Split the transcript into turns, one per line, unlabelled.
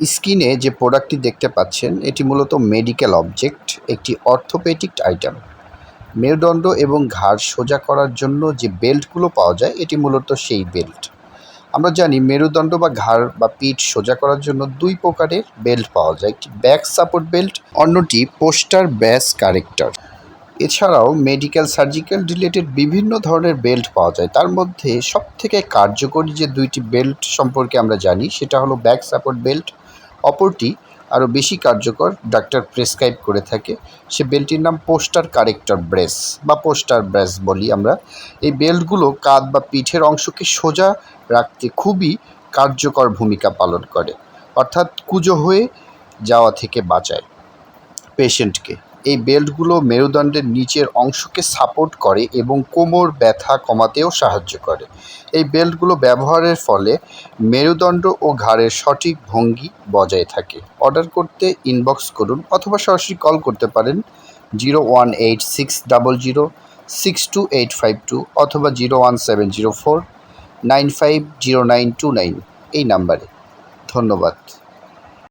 স্ক্রিনে যে প্রোডাক্টটি দেখতে পাচ্ছেন, এটি মূলত মেডিকেল অবজেক্ট, একটি অর্থোপেডিক আইটেম। মেরুদণ্ড এবং ঘাড় সোজা করার জন্য যে বেল্টগুলো পাওয়া যায়, এটি মূলত সেই বেল্ট। আমরা জানি মেরুদণ্ড বা ঘাড় বা পিঠ সোজা করার জন্য দুই প্রকারের বেল্ট পাওয়া যায়, একটি ব্যাক সাপোর্ট বেল্ট, অন্যটি পোস্টার ব্যাস কারেক্টর। এছাড়াও মেডিকেল সার্জিক্যাল রিলেটেড বিভিন্ন ধরনের বেল্ট পাওয়া যায়। তার মধ্যে সবথেকে কার্যকরী যে দুইটি বেল্ট সম্পর্কে আমরা জানি, সেটা হলো ব্যাক সাপোর্ট বেল্ট অপরটি আরও বেশি কার্যকর ডাক্তার প্রেসক্রাইব করে থাকে। সে বেল্টটির নাম পোস্টার কারেক্টর ব্রেস বা পোস্টার ব্রেস বলি আমরা। এই বেল্টগুলো কাঁধ বা পিঠের অংশকে সোজা রাখতে খুবই কার্যকর ভূমিকা পালন করে। অর্থাৎ কুজো হয়ে যাওয়া থেকে বাঁচায় পেশেন্টকে। এই বেল্টগুলো মেরুদণ্ডের নিচের অংশকে সাপোর্ট করে এবং কোমর ব্যথা কমাতেও সাহায্য করে। এই বেল্টগুলো ব্যবহারের ফলে মেরুদণ্ড ও ঘাড়ের সঠিক ভঙ্গি বজায় থাকে। অর্ডার করতে ইনবক্স করুন অথবা সরাসরি কল করতে পারেন zero one eight six double zero six two eight five two অথবা zero one seven zero four nine five zero nine two nine এই নাম্বারে। ধন্যবাদ।